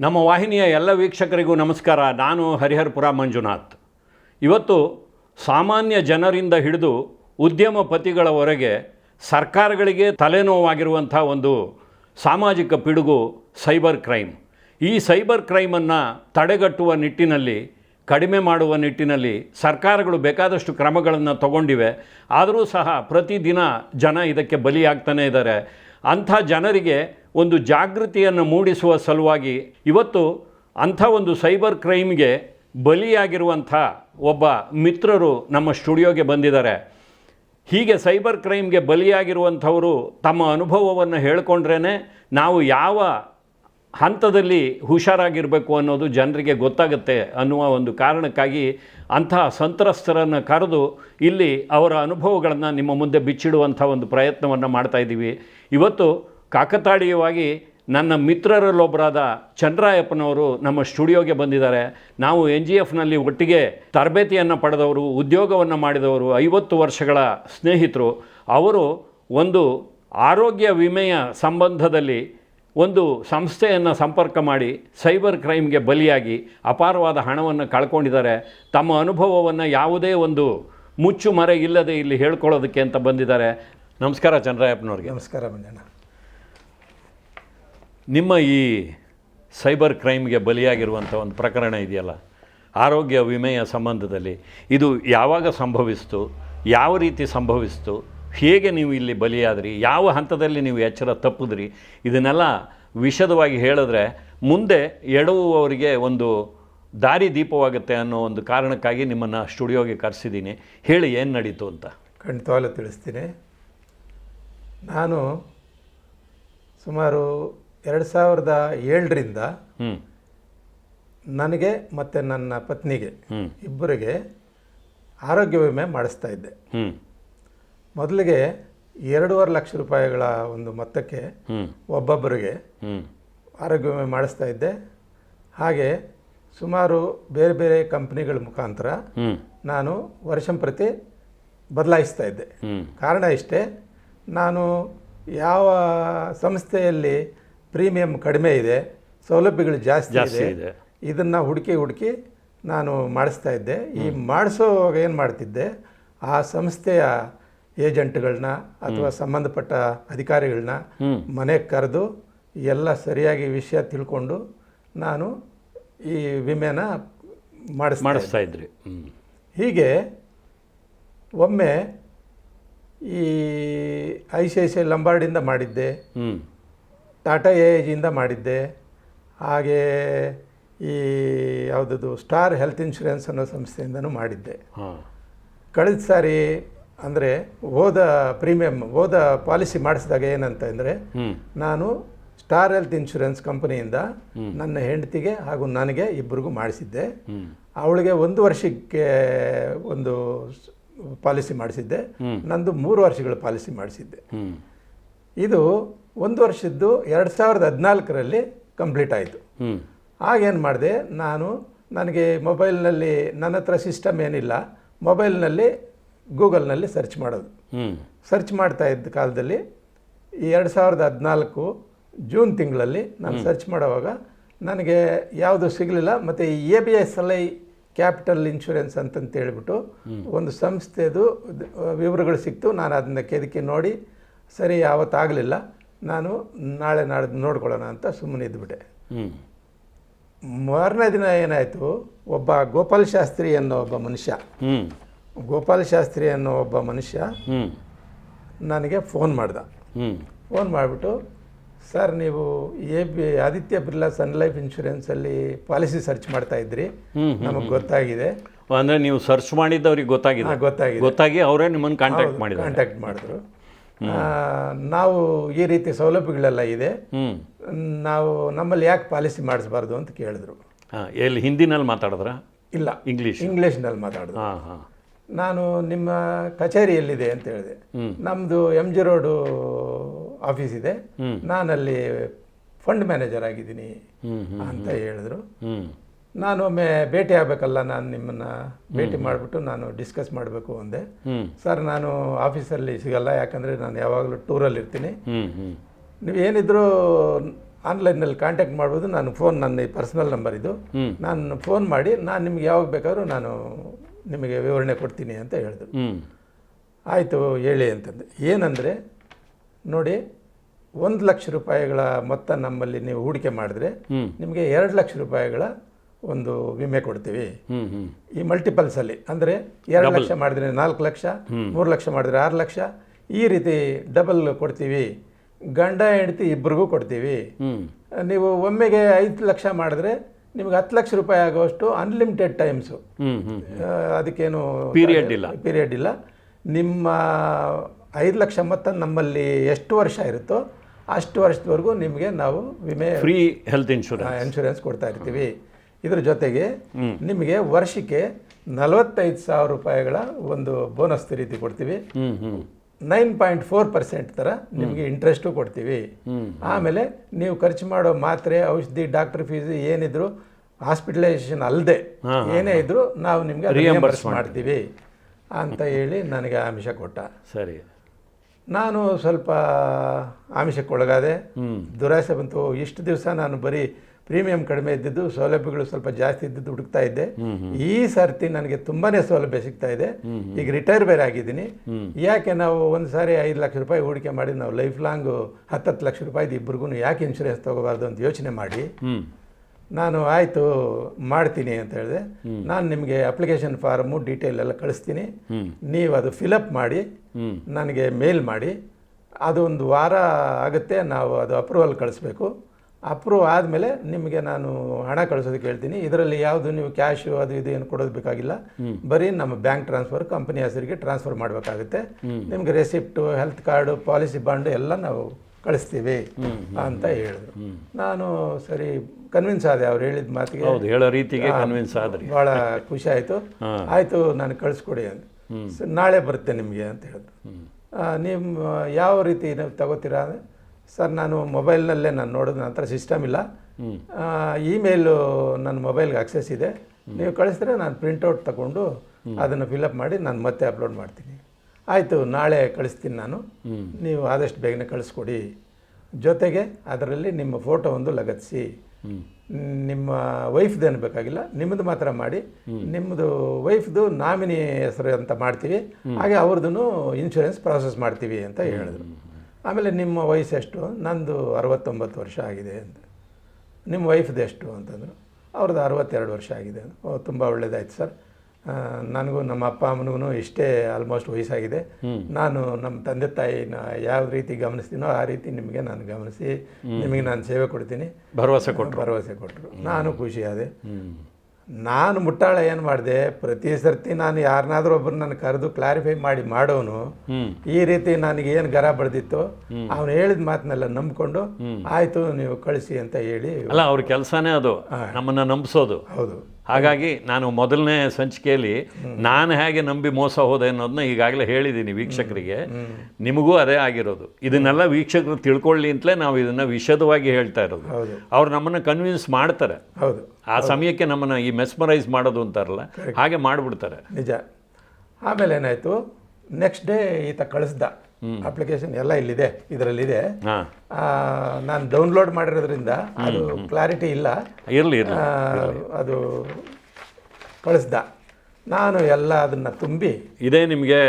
ನಮ್ಮ ವಾಹಿನಿಯ ಎಲ್ಲ ವೀಕ್ಷಕರಿಗೂ ನಮಸ್ಕಾರ. ನಾನು ಹರಿಹರಪುರ ಮಂಜುನಾಥ್. ಇವತ್ತು ಸಾಮಾನ್ಯ ಜನರಿಂದ ಹಿಡಿದು ಉದ್ಯಮಪತಿಗಳವರೆಗೆ ಸರ್ಕಾರಗಳಿಗೆ ತಲೆನೋವಾಗಿರುವಂಥ ಒಂದು ಸಾಮಾಜಿಕ ಪಿಡುಗು ಸೈಬರ್ ಕ್ರೈಮ್. ಈ ಸೈಬರ್ ಕ್ರೈಮನ್ನು ತಡೆಗಟ್ಟುವ ನಿಟ್ಟಿನಲ್ಲಿ, ಕಡಿಮೆ ಮಾಡುವ ನಿಟ್ಟಿನಲ್ಲಿ ಸರ್ಕಾರಗಳು ಬೇಕಾದಷ್ಟು ಕ್ರಮಗಳನ್ನು ತಗೊಂಡಿವೆ. ಆದರೂ ಸಹ ಪ್ರತಿದಿನ ಜನ ಇದಕ್ಕೆ ಬಲಿಯಾಗ್ತಾನೆ ಇದ್ದಾರೆ. ಅಂಥ ಜನರಿಗೆ ಒಂದು ಜಾಗೃತಿಯನ್ನು ಮೂಡಿಸುವ ಸಲುವಾಗಿ ಇವತ್ತು ಅಂಥ ಒಂದು ಸೈಬರ್ ಕ್ರೈಮ್ಗೆ ಬಲಿಯಾಗಿರುವಂಥ ಒಬ್ಬ ಮಿತ್ರರು ನಮ್ಮ ಸ್ಟುಡಿಯೋಗೆ ಬಂದಿದ್ದಾರೆ. ಹೀಗೆ ಸೈಬರ್ ಕ್ರೈಮ್ಗೆ ಬಲಿಯಾಗಿರುವಂಥವರು ತಮ್ಮ ಅನುಭವವನ್ನು ಹೇಳಿಕೊಂಡ್ರೇ ನಾವು ಯಾವ ಹಂತದಲ್ಲಿ ಹುಷಾರಾಗಿರಬೇಕು ಅನ್ನೋದು ಜನರಿಗೆ ಗೊತ್ತಾಗುತ್ತೆ ಅನ್ನುವ ಒಂದು ಕಾರಣಕ್ಕಾಗಿ ಅಂತಹ ಸಂತ್ರಸ್ತರನ್ನು ಕರೆದು ಇಲ್ಲಿ ಅವರ ಅನುಭವಗಳನ್ನು ನಿಮ್ಮ ಮುಂದೆ ಬಿಚ್ಚಿಡುವಂಥ ಒಂದು ಪ್ರಯತ್ನವನ್ನು ಮಾಡ್ತಾಯಿದ್ದೀವಿ ಇವತ್ತು ಕಾಕತಾಳೀಯವಾಗಿ ನನ್ನ ಮಿತ್ರರಲ್ಲೊಬ್ಬರಾದ ಚಂದ್ರಾಯಪ್ಪನವರು ನಮ್ಮ ಸ್ಟುಡಿಯೋಗೆ ಬಂದಿದ್ದಾರೆ. ನಾವು ಎನ್ ಜಿ ಎಫ್ನಲ್ಲಿ ಒಟ್ಟಿಗೆ ತರಬೇತಿಯನ್ನು ಪಡೆದವರು, ಉದ್ಯೋಗವನ್ನು ಮಾಡಿದವರು, ಐವತ್ತು ವರ್ಷಗಳ ಸ್ನೇಹಿತರು. ಅವರು ಒಂದು ಆರೋಗ್ಯ ವಿಮೆಯ ಸಂಬಂಧದಲ್ಲಿ ಒಂದು ಸಂಸ್ಥೆಯನ್ನು ಸಂಪರ್ಕ ಮಾಡಿ ಸೈಬರ್ ಕ್ರೈಮ್ಗೆ ಬಲಿಯಾಗಿ ಅಪಾರವಾದ ಹಣವನ್ನು ಕಳ್ಕೊಂಡಿದ್ದಾರೆ. ತಮ್ಮ ಅನುಭವವನ್ನು ಯಾವುದೇ ಒಂದು ಮುಚ್ಚು ಮರೆ ಇಲ್ಲದೆ ಇಲ್ಲಿ ಹೇಳ್ಕೊಳ್ಳೋದಕ್ಕೆ ಅಂತ ಬಂದಿದ್ದಾರೆ. ನಮಸ್ಕಾರ ಚಂದ್ರಾಯಪ್ಪನವ್ರಿಗೆ. ನಮಸ್ಕಾರ ಮಂಜಣ್ಣ. ನಿಮ್ಮ ಈ ಸೈಬರ್ ಕ್ರೈಮ್ಗೆ ಬಲಿಯಾಗಿರುವಂಥ ಒಂದು ಪ್ರಕರಣ ಇದೆಯಲ್ಲ? ಆರೋಗ್ಯ ವಿಮೆಯ ಸಂಬಂಧದಲ್ಲಿ. ಇದು ಯಾವಾಗ ಸಂಭವಿಸ್ತು? ಯಾವ ರೀತಿ ಸಂಭವಿಸ್ತು? ಹೇಗೆ ನೀವು ಇಲ್ಲಿ ಬಲಿಯಾದ್ರಿ? ಯಾವ ಹಂತದಲ್ಲಿ ನೀವು ಎಚ್ಚರ ತಪ್ಪಿದ್ರಿ? ಇದನ್ನೆಲ್ಲ ವಿಷದವಾಗಿ ಹೇಳಿದ್ರೆ ಮುಂದೆ ಎಡವುವವರಿಗೆ ಒಂದು ದಾರಿ ದೀಪವಾಗುತ್ತೆ ಅನ್ನೋ ಒಂದು ಕಾರಣಕ್ಕಾಗಿ ನಿಮ್ಮನ್ನು ಸ್ಟುಡಿಯೋಗೆ ಕರೆಸಿದ್ದೀನಿ. ಹೇಳಿ ಏನು ನಡೀತು ಅಂತ. ಖಂಡಿತವಾಗ್ಲೂ ತಿಳಿಸ್ತೀನಿ. ನಾನು ಸುಮಾರು ಎರಡು ಸಾವಿರದ ಏಳರಿಂದ ನನಗೆ ಮತ್ತು ನನ್ನ ಪತ್ನಿಗೆ ಇಬ್ಬರಿಗೆ ಆರೋಗ್ಯ ವಿಮೆ ಮಾಡಿಸ್ತಾ ಇದ್ದೆ. ಮೊದಲಿಗೆ ಎರಡೂವರೆ ಲಕ್ಷ ರೂಪಾಯಿಗಳ ಒಂದು ಮೊತ್ತಕ್ಕೆ ಒಬ್ಬೊಬ್ಬರಿಗೆ ಆರೋಗ್ಯ ವಿಮೆ ಮಾಡಿಸ್ತಾ ಇದ್ದೆ. ಹಾಗೆ ಸುಮಾರು ಬೇರೆ ಬೇರೆ ಕಂಪ್ನಿಗಳ ಮುಖಾಂತರ ನಾನು ವರ್ಷಂಪ್ರತಿ ಬದಲಾಯಿಸ್ತಾ ಇದ್ದೆ. ಕಾರಣ ಇಷ್ಟೇ ನಾನು ಯಾವ ಸಂಸ್ಥೆಯಲ್ಲಿ ಪ್ರೀಮಿಯಂ ಕಡಿಮೆ ಇದೆ ಸೌಲಭ್ಯಗಳು ಜಾಸ್ತಿ ಇದೆ. ಇದೆ. ಇದನ್ನು ಹುಡುಕಿ ಹುಡುಕಿ ನಾನು ಮಾಡಿಸ್ತಾ ಇದ್ದೆ. ಈ ಮಾಡಿಸೋವಾಗ ಏನು ಮಾಡ್ತಿದ್ದೆ ಆ ಸಂಸ್ಥೆಯ ಏಜೆಂಟ್ಗಳನ್ನ ಅಥವಾ ಸಂಬಂಧಪಟ್ಟ ಅಧಿಕಾರಿಗಳನ್ನ. ಮನೆಗೆ ಕರೆದು ಎಲ್ಲ ಸರಿಯಾಗಿ ವಿಷಯ ತಿಳ್ಕೊಂಡು ನಾನು ಈ ವಿಮೆನ ಮಾಡಿಸ್ ಮಾಡಿಸ್ತಾ ಇದ್ರಿ. ಹೀಗೆ ಒಮ್ಮೆ ಈ I C I C I ಲಂಬಾರ್ಡಿಂದ ಮಾಡಿದ್ದೆ. ಟಾಟಾ ಎ ಜಿಯಿಂದ ಮಾಡಿದ್ದೆ. ಹಾಗೆ ಈ ಯಾವುದದು ಸ್ಟಾರ್ ಹೆಲ್ತ್ ಇನ್ಶೂರೆನ್ಸ್ ಅನ್ನೋ ಸಂಸ್ಥೆಯಿಂದನೂ ಮಾಡಿದ್ದೆ. ಕಳೆದ ಸಾರಿ ಅಂದರೆ ಹೋದ ಪ್ರೀಮಿಯಂ ಹೋದ ಪಾಲಿಸಿ ಮಾಡಿಸಿದಾಗ ಏನಂತ ಅಂದರೆ ನಾನು ಸ್ಟಾರ್ ಹೆಲ್ತ್ ಇನ್ಶೂರೆನ್ಸ್ ಕಂಪನಿಯಿಂದ ನನ್ನ ಹೆಂಡತಿಗೆ ಹಾಗೂ ನನಗೆ ಇಬ್ಬರಿಗೂ ಮಾಡಿಸಿದ್ದೆ. ಅವಳಿಗೆ ಒಂದು ವರ್ಷಕ್ಕೆ ಒಂದು ಪಾಲಿಸಿ ಮಾಡಿಸಿದ್ದೆ. ನಂದು ಮೂರು ವರ್ಷಗಳ ಪಾಲಿಸಿ ಮಾಡಿಸಿದ್ದೆ. ಇದು ಒಂದು ವರ್ಷದ್ದು ಎರಡು ಸಾವಿರದ ಹದಿನಾಲ್ಕರಲ್ಲಿ ಕಂಪ್ಲೀಟ್ ಆಯಿತು. ಆಗೇನು ಮಾಡಿದೆ ನಾನು ನನಗೆ ಮೊಬೈಲ್ನಲ್ಲಿ ನನ್ನ ಹತ್ರ ಸಿಸ್ಟಮ್ ಏನಿಲ್ಲ ಮೊಬೈಲ್ನಲ್ಲಿ ಗೂಗಲ್ನಲ್ಲಿ ಸರ್ಚ್ ಮಾಡೋದು. ಸರ್ಚ್ ಮಾಡ್ತಾ ಇದ್ದ ಕಾಲದಲ್ಲಿ ಈ ಎರಡು ಸಾವಿರದ ಹದಿನಾಲ್ಕು ಜೂನ್ ತಿಂಗಳಲ್ಲಿ ನಾನು ಸರ್ಚ್ ಮಾಡುವಾಗ ನನಗೆ ಯಾವುದು ಸಿಗಲಿಲ್ಲ ಮತ್ತು A B S L I capital insurance ಅಂತಂತ ಹೇಳಿಬಿಟ್ಟು ಒಂದು ಸಂಸ್ಥೆದು ವಿವರಗಳು ಸಿಕ್ತು. ನಾನು ಅದನ್ನ ಕೆದಕಿ ನೋಡಿ ಸರಿ ಯಾವತ್ತಾಗಲಿಲ್ಲ. ನಾನು ನಾಳೆ ನಾಳೆ ನೋಡ್ಕೊಳ್ಳೋಣ ಅಂತ ಸುಮ್ಮನೆ ಇದ್ಬಿಟ್ಟೆ. ಹ್ಞೂ ಮಾರನೇ ದಿನ ಏನಾಯಿತು ಒಬ್ಬ ಗೋಪಾಲ್ ಶಾಸ್ತ್ರಿ ಅನ್ನೋ ಒಬ್ಬ ಮನುಷ್ಯ ಗೋಪಾಲ್ ಶಾಸ್ತ್ರಿ ಅನ್ನೋ ಒಬ್ಬ ಮನುಷ್ಯ ನನಗೆ ಫೋನ್ ಮಾಡ್ದ. ಫೋನ್ ಮಾಡಿಬಿಟ್ಟು ಸರ್ ನೀವು A B Aditya Birla sun life ಇನ್ಶೂರೆನ್ಸಲ್ಲಿ policy search ಮಾಡ್ತಾ ಇದ್ರಿ. ನಮಗೆ ಗೊತ್ತಾಗಿದೆ. ಅಂದರೆ ನೀವು ಸರ್ಚ್ ಮಾಡಿದ್ದವ್ರಿಗೆ ಗೊತ್ತಾಗಿದೆ. ಗೊತ್ತಾಗಿದೆ. ಗೊತ್ತಾಗಿ ಅವರೇ ನಿಮ್ಮನ್ನು ಕಾಂಟ್ಯಾಕ್ಟ್ ಮಾಡಿದ್ರು ಕಾಂಟ್ಯಾಕ್ಟ್ ಮಾಡಿದ್ರು. ನಾವು ಈ ರೀತಿ ಸೌಲಭ್ಯಗಳೆಲ್ಲ ಇದೆ. ನಾವು ನಮ್ಮಲ್ಲಿ ಯಾಕೆ ಪಾಲಿಸಿ ಮಾಡಿಸ್ಬಾರ್ದು ಅಂತ ಕೇಳಿದ್ರು. ಎಲ್ಲಿ ಹಿಂದಿನಲ್ಲಿ ಮಾತಾಡಿದ್ರಾ? ಇಲ್ಲ. ಇಂಗ್ಲೀಷ್ ಇಂಗ್ಲೀಷ್ನಲ್ಲಿ ಮಾತಾಡಿದ್ರು. ಹಾಂ ಹಾಂ. ನಾನು ನಿಮ್ಮ ಕಚೇರಿ ಎಲ್ಲಿದೆ ಅಂತ ಹೇಳಿದೆ. ನಮ್ಮದು ಎಂ ಜಿ ರೋಡು ಆಫೀಸ್ ಇದೆ. ನಾನಲ್ಲಿ ಫಂಡ್ ಮ್ಯಾನೇಜರ್ ಆಗಿದ್ದೀನಿ ಅಂತ ಹೇಳಿದ್ರು. ನಾನು ಒಮ್ಮೆ ಭೇಟಿ ಆಗಬೇಕಲ್ಲ ನಾನು ನಿಮ್ಮನ್ನು ಭೇಟಿ ಮಾಡಿಬಿಟ್ಟು ನಾನು ಡಿಸ್ಕಸ್ ಮಾಡಬೇಕು ಅಂದೆ. ಸರ್ ನಾನು ಆಫೀಸಲ್ಲಿ ಸಿಗಲ್ಲ ಯಾಕಂದರೆ ನಾನು ಯಾವಾಗಲೂ ಟೂರಲ್ಲಿ ಇರ್ತೀನಿ. ನೀವು ಏನಿದ್ರು ಆನ್ಲೈನಲ್ಲಿ ಕಾಂಟ್ಯಾಕ್ಟ್ ಮಾಡ್ಬೋದು. ನಾನು ಫೋನ್ ನನ್ನ ಪರ್ಸನಲ್ ನಂಬರ್ ಇದು. ನಾನು ಫೋನ್ ಮಾಡಿ ನಾನು ನಿಮ್ಗೆ ಯಾವಾಗ ಬೇಕಾದ್ರೂ ನಾನು ನಿಮಗೆ ವಿವರಣೆ ಕೊಡ್ತೀನಿ ಅಂತ ಹೇಳಿದ್ರು. ಆಯಿತು ಹೇಳಿ ಅಂತಂದು. ಏನಂದರೆ ನೋಡಿ ಒಂದು ಲಕ್ಷ ರೂಪಾಯಿಗಳ ಮೊತ್ತ ನಮ್ಮಲ್ಲಿ ನೀವು ಹೂಡಿಕೆ ಮಾಡಿದ್ರೆ ನಿಮಗೆ ಎರಡು ಲಕ್ಷ ರೂಪಾಯಿಗಳ ಒಂದು ವಿಮೆ ಕೊಡ್ತೀವಿ. ಈ ಮಲ್ಟಿಪಲ್ಸ್ ಅಲ್ಲಿ ಅಂದರೆ ಎರಡು ಲಕ್ಷ ಮಾಡಿದ್ರೆ ನಾಲ್ಕು ಲಕ್ಷ ಮೂರು ಲಕ್ಷ ಮಾಡಿದ್ರೆ ಆರು ಲಕ್ಷ ಈ ರೀತಿ ಡಬಲ್ ಕೊಡ್ತೀವಿ. ಗಂಡ ಹೆಂಡತಿ ಇಬ್ಬರಿಗೂ ಕೊಡ್ತೀವಿ. ನೀವು ಒಮ್ಮೆಗೆ ಐದು ಲಕ್ಷ ಮಾಡಿದ್ರೆ ನಿಮ್ಗೆ ಹತ್ತು ಲಕ್ಷ ರೂಪಾಯಿ ಆಗುವಷ್ಟು ಅನ್ಲಿಮಿಟೆಡ್ ಟೈಮ್ಸು ಅದಕ್ಕೇನು ಪೀರಿಯಡ್ ಇಲ್ಲ. ಪೀರಿಯಡ್ ಇಲ್ಲ. ನಿಮ್ಮ ಐದು ಲಕ್ಷ ಮೊತ್ತ ನಮ್ಮಲ್ಲಿ ಎಷ್ಟು ವರ್ಷ ಇರುತ್ತೋ ಅಷ್ಟು ವರ್ಷದವರೆಗೂ ನಿಮಗೆ ನಾವು ವಿಮೆ ಫ್ರೀ ಹೆಲ್ತ್ ಇನ್ಶೂರೆನ್ಸ್ ಇನ್ಶೂರೆನ್ಸ್ ಕೊಡ್ತಾ ಇರ್ತೀವಿ. ಇದ್ರ ಜೊತೆಗೆ ನಿಮಗೆ ವರ್ಷಕ್ಕೆ ನಲವತ್ತೈದು ಸಾವಿರ ರೂಪಾಯಿಗಳ ಒಂದು ಬೋನಸ್ ರೀತಿ ಕೊಡ್ತೀವಿ. ನೈನ್ ಪಾಯಿಂಟ್ ಫೋರ್ ಪರ್ಸೆಂಟ್ ಥರ ನಿಮಗೆ ಇಂಟ್ರೆಸ್ಟು ಕೊಡ್ತೀವಿ. ಆಮೇಲೆ ನೀವು ಖರ್ಚು ಮಾಡೋ ಮಾತ್ರೆ ಔಷಧಿ ಡಾಕ್ಟರ್ ಫೀಸ್ ಏನಿದ್ರು ಹಾಸ್ಪಿಟಲೈಸೇಷನ್ ಅಲ್ಲದೆ ಏನೇ ಇದ್ರು ನಾವು ನಿಮಗೆ ರಿಯಂಬರ್ಸ್ ಮಾಡ್ತೀವಿ. ಅಂತ ಹೇಳಿ ನನಗೆ ಆಮಿಷ ಕೊಟ್ಟ. ಸರಿ. ನಾನು ಸ್ವಲ್ಪ ಆಮಿಷಕ್ಕೊಳಗಾದೆ. ಒಳಗಾದೆ ದುರಾಸೆ ಬಂತು. ಇಷ್ಟು ದಿವಸ ನಾನು ಬರೀ ಪ್ರೀಮಿಯಂ ಕಡಿಮೆ ಇದ್ದಿದ್ದು ಸೌಲಭ್ಯಗಳು ಸ್ವಲ್ಪ ಜಾಸ್ತಿ ಇದ್ದಿದ್ದು ಹುಡುಕ್ತಾ ಇದ್ದೆ. ಈ ಸರ್ತಿ ನನಗೆ ತುಂಬಾನೇ ಸೌಲಭ್ಯ ಸಿಗ್ತಾ ಇದೆ. ಈಗ ರಿಟೈರ್ ಬೇರೆ ಆಗಿದ್ದೀನಿ. ಯಾಕೆ ನಾವು ಒಂದು ಸಾರಿ ಐದು ಲಕ್ಷ ರೂಪಾಯಿ ಹೂಡಿಕೆ ಮಾಡಿ ನಾವು ಲೈಫ್ ಲಾಂಗ್ ಹತ್ತತ್ತು ಲಕ್ಷ ರೂಪಾಯಿದು ಇಬ್ಬರಿಗೂ ಯಾಕೆ ಇನ್ಶೂರೆನ್ಸ್ ತಗೋಬಾರ್ದು ಅಂತ ಯೋಚನೆ ಮಾಡಿ. ನಾನು ಆಯಿತು ಮಾಡ್ತೀನಿ ಅಂತ ಹೇಳಿದೆ. ನಾನು ನಿಮಗೆ ಅಪ್ಲಿಕೇಶನ್ ಫಾರ್ಮು ಡೀಟೇಲ್ ಎಲ್ಲ ಕಳಿಸ್ತೀನಿ. ನೀವು ಅದು ಫಿಲಪ್ ಮಾಡಿ ನನಗೆ ಮೇಲ್ ಮಾಡಿ. ಅದು ಒಂದು ವಾರ ಆಗುತ್ತೆ ನಾವು ಅದು ಅಪ್ರೂವಲ್ ಕಳಿಸ್ಬೇಕು. ಅಪ್ರೂವ್ ಆದಮೇಲೆ ನಿಮಗೆ ನಾನು ಹಣ ಕಳಿಸೋದಕ್ಕೆ ಹೇಳ್ತೀನಿ. ಇದರಲ್ಲಿ ಯಾವುದು ನೀವು ಕ್ಯಾಶು ಅದು ಇದು ಏನು ಕೊಡೋದು ಬೇಕಾಗಿಲ್ಲ. ಬರೀ ನಮ್ಮ ಬ್ಯಾಂಕ್ ಟ್ರಾನ್ಸ್ಫರ್ ಕಂಪನಿ ಹೆಸರಿಗೆ ಟ್ರಾನ್ಸ್ಫರ್ ಮಾಡಬೇಕಾಗುತ್ತೆ. ನಿಮಗೆ receipt health card policy bond ಎಲ್ಲ ನಾವು ಕಳಿಸ್ತೀವಿ ಅಂತ ಹೇಳಿದ್ರು. ನಾನು ಸರಿ ಕನ್ವಿನ್ಸ್ ಆದೆ ಅವ್ರು ಹೇಳಿದ ಮಾತಿಗೆ. ಹೌದು ಹೇಳೋ ರೀತಿಗೆ ಕನ್ವಿನ್ಸ್ ಆದ್ರಿ. ಭಾಳ ಖುಷಿ ಆಯಿತು. ಆಯಿತು ನಾನು ಕಳಿಸ್ಕೊಡಿ ಅಂತ. ನಾಳೆ ಬರುತ್ತೆ ನಿಮಗೆ ಅಂತ ಹೇಳಿದ್ರು. ನಿಮ್ಮ ಯಾವ ರೀತಿ ನೀವು ತಗೋತೀರಾ ಅಂದರೆ ಸರ್ ನಾನು ಮೊಬೈಲ್ನಲ್ಲೇ ನಾನು ನೋಡಿದ ನಂತರ ಸಿಸ್ಟಮ್ ಇಲ್ಲ. ಇಮೇಲು ನನ್ನ ಮೊಬೈಲ್ಗೆ ಆಕ್ಸೆಸ್ ಇದೆ. ನೀವು ಕಳಿಸಿದ್ರೆ ನಾನು ಪ್ರಿಂಟೌಟ್ ತಗೊಂಡು ಅದನ್ನು ಫಿಲಪ್ ಮಾಡಿ ನಾನು ಮತ್ತೆ ಅಪ್ಲೋಡ್ ಮಾಡ್ತೀನಿ. ಆಯಿತು ನಾಳೆ ಕಳಿಸ್ತೀನಿ ನಾನು. ನೀವು ಆದಷ್ಟು ಬೇಗನೆ ಕಳಿಸ್ಕೊಡಿ. ಜೊತೆಗೆ ಅದರಲ್ಲಿ ನಿಮ್ಮ ಫೋಟೋ ಒಂದು ಲಗತ್ತಿಸಿ. ನಿಮ್ಮ ವೈಫ್ದೇನು ಬೇಕಾಗಿಲ್ಲ ನಿಮ್ಮದು ಮಾತ್ರ ಮಾಡಿ. ನಿಮ್ಮದು ವೈಫ್ದು ನಾಮಿನಿ ಹೆಸರು ಅಂತ ಮಾಡ್ತೀವಿ. ಹಾಗೆ ಅವ್ರದ್ದು ಇನ್ಶೂರೆನ್ಸ್ ಪ್ರಾಸೆಸ್ ಮಾಡ್ತೀವಿ ಅಂತ ಹೇಳಿದ್ರು. ಆಮೇಲೆ ನಿಮ್ಮ ವಯಸ್ಸು ಎಷ್ಟು? ನಂದು ಅರವತ್ತೊಂಬತ್ತು ವರ್ಷ ಆಗಿದೆ ಅಂತ. ನಿಮ್ಮ ವೈಫ್ದು ಎಷ್ಟು ಅಂತಂದರು ಅವ್ರದ್ದು ಅರವತ್ತೆರಡು ವರ್ಷ ಆಗಿದೆ ಓ ತುಂಬ ಒಳ್ಳೇದಾಯ್ತು ಸರ್. ನನಗೂ ನಮ್ಮ ಅಪ್ಪ ಅಮ್ಮನಿಗೂ ಇಷ್ಟೇ ಆಲ್ಮೋಸ್ಟ್ ವಯಸ್ಸಾಗಿದೆ. ನಾನು ನಮ್ಮ ತಂದೆ ತಾಯಿನ ಯಾವ ರೀತಿ ಗಮನಿಸ್ತೀನೋ ಆ ರೀತಿ ನಿಮಗೆ ನಾನು ಗಮನಿಸಿ ನಿಮಗೆ ನಾನು ಸೇವೆ ಕೊಡ್ತೀನಿ. ಭರವಸೆ ಕೊಟ್ಟರು ಭರವಸೆ ಕೊಟ್ಟರು ನಾನು ಖುಷಿಯಾದೆ. ನಾನು ಮುಟ್ಟಾಳ ಏನು ಮಾಡಿದೆ ಪ್ರತಿ ಸರ್ತಿ ನಾನು ಯಾರನ್ನಾದ್ರೂ ಒಬ್ಬರು ನನ್ನ ಕರೆದು ಕ್ಲಾರಿಫೈ ಮಾಡಿ ಮಾಡೋನು ಈ ರೀತಿ ನನಗೆ ಏನು ಗರ ಬಡ್ದಿತ್ತು ಅವನು ಹೇಳಿದ ಮಾತನ್ನೆಲ್ಲ ನಂಬಿಕೊಂಡು ಆಯಿತು ನೀವು ಕಳಿಸಿ ಅಂತ ಹೇಳಿ ಅಲ್ಲ ಅವ್ರ ಕೆಲಸನೇ ಅದು. ನಮ್ಮನ್ನ ನಂಬಿಸೋದು. ಹೌದು. ಹಾಗಾಗಿ ನಾನು ಮೊದಲನೇ ಸಂಚಿಕೆಯಲ್ಲಿ ನಾನು ಹೇಗೆ ನಂಬಿ ಮೋಸ ಹೋದೆ ಅನ್ನೋದನ್ನ ಈಗಾಗಲೇ ಹೇಳಿದ್ದೀನಿ ವೀಕ್ಷಕರಿಗೆ. ನಿಮಗೂ ಅದೇ ಆಗಿರೋದು. ಇದನ್ನೆಲ್ಲ ವೀಕ್ಷಕರು ತಿಳ್ಕೊಳ್ಳಿ ಅಂತಲೇ ನಾವು ಇದನ್ನ ವಿಷದವಾಗಿ ಹೇಳ್ತಾ ಇರೋದು. ಅವ್ರು ನಮ್ಮನ್ನ ಕನ್ವಿನ್ಸ್ ಮಾಡ್ತಾರೆ. ಹೌದು. ಆ ಸಮಯಕ್ಕೆ ನಮ್ಮನ್ನ ಈ ಮೆಸ್ಮರೈಸ್ ಮಾಡೋದು ಅಂತಾರಲ್ಲ ಹಾಗೆ ಮಾಡಿಬಿಡ್ತಾರೆ. ನಿಜ. ಆಮೇಲೆ ಏನಾಯಿತು? ನೆಕ್ಸ್ಟ್ ಡೇ ಈತ ಕಳಿಸ್ದ. ಅಪ್ಲಿಕೇಶನ್ ಎಲ್ಲ ಇಲ್ಲಿದೆ ಇದರಲ್ಲಿದೆ. ನಾನು ಡೌನ್ಲೋಡ್ ಮಾಡಿರೋದ್ರಿಂದ ಅದು ಕ್ಲಾರಿಟಿ ಇಲ್ಲ. ಇರಲಿ ಅದು ಕಳಿಸ್ದ. ನಾನು ಎಲ್ಲ ಅದನ್ನ ತುಂಬಿ ಇದೇ ನಿಮಗೆ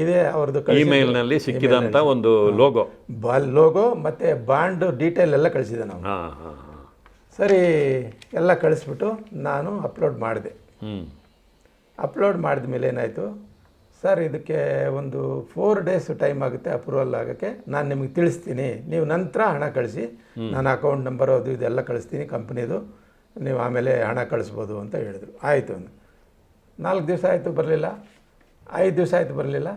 ಇದೇ ಅವ್ರದ್ದು ಇಮೇಲ್ನಲ್ಲಿ ಸಿಕ್ಕಿದಂಥ ಒಂದು ಲೋಗೋ ಬಾಲ್ ಲೋಗೋ ಮತ್ತು ಬಾಂಡ್ ಡೀಟೇಲ್ ಎಲ್ಲ ಕಳಿಸಿದೆ ನಾವು ಸರಿ ಎಲ್ಲ ಕಳಿಸ್ಬಿಟ್ಟು ನಾನು ಅಪ್ಲೋಡ್ ಮಾಡಿದೆ. ಅಪ್ಲೋಡ್ ಮಾಡಿದ ಮೇಲೆ ಏನಾಯಿತು? ಸರ್ ಇದಕ್ಕೆ ಒಂದು ಫೋರ್ ಡೇಸ್ ಟೈಮ್ ಆಗುತ್ತೆ ಅಪ್ರೂವಲ್ ಆಗೋಕ್ಕೆ. ನಾನು ನಿಮಗೆ ತಿಳಿಸ್ತೀನಿ. ನೀವು ನಂತರ ಹಣ ಕಳಿಸಿ. ನಾನು ಅಕೌಂಟ್ ನಂಬರು ಅದು ಇದೆಲ್ಲ ಕಳಿಸ್ತೀನಿ ಕಂಪ್ನಿದು ನೀವು ಆಮೇಲೆ ಹಣ ಕಳಿಸ್ಬೋದು ಅಂತ ಹೇಳಿದರು. ಆಯಿತು ಅಂದೆ. ನಾಲ್ಕು ದಿವಸ ಆಯಿತು ಬರಲಿಲ್ಲ. ಐದು ದಿವಸ ಆಯಿತು ಬರಲಿಲ್ಲ.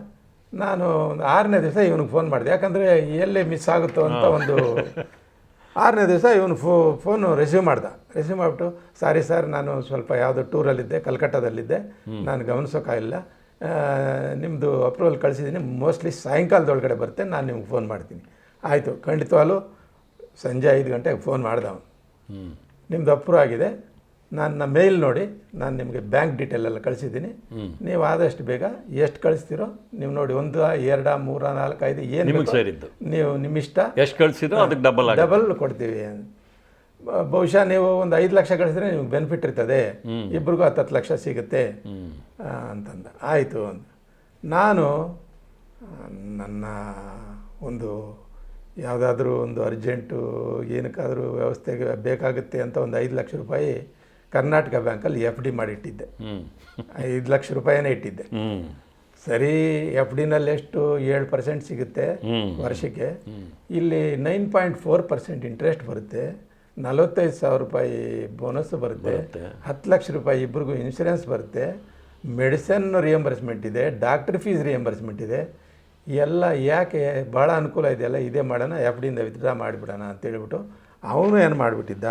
ನಾನು ಒಂದು ಆರನೇ ದಿವಸ ಇವನಿಗೆ ಫೋನ್ ಮಾಡಿದೆ. ಯಾಕಂದರೆ ಎಲ್ಲಿ ಮಿಸ್ ಆಗುತ್ತೋ ಅಂತ ಒಂದು ಆರನೇ ದಿವಸ ಇವನು ಫೋ ಫೋನು ರಿಸೀವ್ ಮಾಡ್ದೆ. ರಿಸೀವ್ ಮಾಡಿಬಿಟ್ಟು ಸಾರಿ ಸರ್ ನಾನು ಸ್ವಲ್ಪ ಯಾವುದೋ ಟೂರಲ್ಲಿದ್ದೆ ಕಲ್ಕಟ್ಟಾದಲ್ಲಿದ್ದೆ ನಾನು ಗಮನಿಸೋಕ್ಕಾಗಿಲ್ಲ ನಿಮ್ಮದು ಅಪ್ರೂವಲ್ ಕಳಿಸಿದ್ದೀನಿ ಮೋಸ್ಟ್ಲಿ ಸಾಯಂಕಾಲದೊಳಗಡೆ ಬರುತ್ತೆ. ನಾನು ನಿಮ್ಗೆ ಫೋನ್ ಮಾಡ್ತೀನಿ. ಆಯಿತು. ಖಂಡಿತವಾಗ್ಲೂ ಸಂಜೆ ಐದು ಗಂಟೆಗೆ ಫೋನ್ ಮಾಡ್ದೆ ಅವನು. ನಿಮ್ಮದು ಅಪ್ರೂವ್ ಆಗಿದೆ. ನನ್ನ ಮೇಲ್ ನೋಡಿ ನಾನು ನಿಮಗೆ ಬ್ಯಾಂಕ್ ಡೀಟೇಲ್ ಎಲ್ಲ ಕಳಿಸಿದ್ದೀನಿ ನೀವು ಆದಷ್ಟು ಬೇಗ ಎಷ್ಟು ಕಳಿಸ್ತೀರೋ ನೀವು ನೋಡಿ ಒಂದು ಎರಡ ಮೂರ ನಾಲ್ಕು ಐದು ಏನು ನೀವು ನಿಮ್ಮ ಇಷ್ಟ ಎಷ್ಟು ಕಳಿಸಿದ್ರು ಅದಕ್ಕೆ ಡಬಲ್ ಡಬಲ್ ಕೊಡ್ತೀವಿ ಬಹುಶಃ ನೀವು ಒಂದು ಐದು ಲಕ್ಷ ಕಳಿಸಿದ್ರೆ ನಿಮ್ಗೆ ಬೆನಿಫಿಟ್ ಇರ್ತದೆ. ಇಬ್ರಿಗೂ ಹತ್ತು ಹತ್ತು ಲಕ್ಷ ಸಿಗುತ್ತೆ. ಅಂತಂದ. ಆಯಿತು ಅಂತ ನಾನು ನನ್ನ ಒಂದು ಯಾವುದಾದ್ರೂ ಒಂದು ಅರ್ಜೆಂಟು ಏನಕ್ಕಾದರೂ ವ್ಯವಸ್ಥೆಗೆ ಬೇಕಾಗುತ್ತೆ ಅಂತ ಒಂದು ಐದು ಲಕ್ಷ ರೂಪಾಯಿ ಕರ್ನಾಟಕ ಬ್ಯಾಂಕಲ್ಲಿ ಎಫ್ ಡಿ ಮಾಡಿಟ್ಟಿದ್ದೆ ಇಟ್ಟಿದ್ದೆ. ಐದು ಲಕ್ಷ ರೂಪಾಯಿನೇ ಇಟ್ಟಿದ್ದೆ. ಸರಿ ಎಫ್ ಡಿನಲ್ಲಿ ಎಷ್ಟು? ಏಳು ಪರ್ಸೆಂಟ್ ಸಿಗುತ್ತೆ ವರ್ಷಕ್ಕೆ. ಇಲ್ಲಿ nine point four percent interest ಬರುತ್ತೆ. ನಲವತ್ತೈದು ಸಾವಿರ ರೂಪಾಯಿ ಬೋನಸ್ ಬರುತ್ತೆ. ಹತ್ತು ಲಕ್ಷ ರೂಪಾಯಿ ಇಬ್ರಿಗೂ ಇನ್ಶೂರೆನ್ಸ್ ಬರುತ್ತೆ. ಮೆಡಿಸನ್ ರಿಯಂಬರ್ಸ್ಮೆಂಟ್ ಇದೆ ಡಾಕ್ಟರ್ ಫೀಸ್ ರಿಯಂಬರ್ಸ್ಮೆಂಟ್ ಇದೆ. ಎಲ್ಲ ಯಾಕೆ ಭಾಳ ಅನುಕೂಲ ಇದೆಯಲ್ಲ ಇದೇ ಮಾಡೋಣ ಎಫ್ ಡಿಯಿಂದ ವಿತ್ಡ್ರಾ ಮಾಡಿಬಿಡೋಣ ಅಂತೇಳ್ಬಿಟ್ಟು ಅವನು ಏನು ಮಾಡಿಬಿಟ್ಟಿದ್ದ?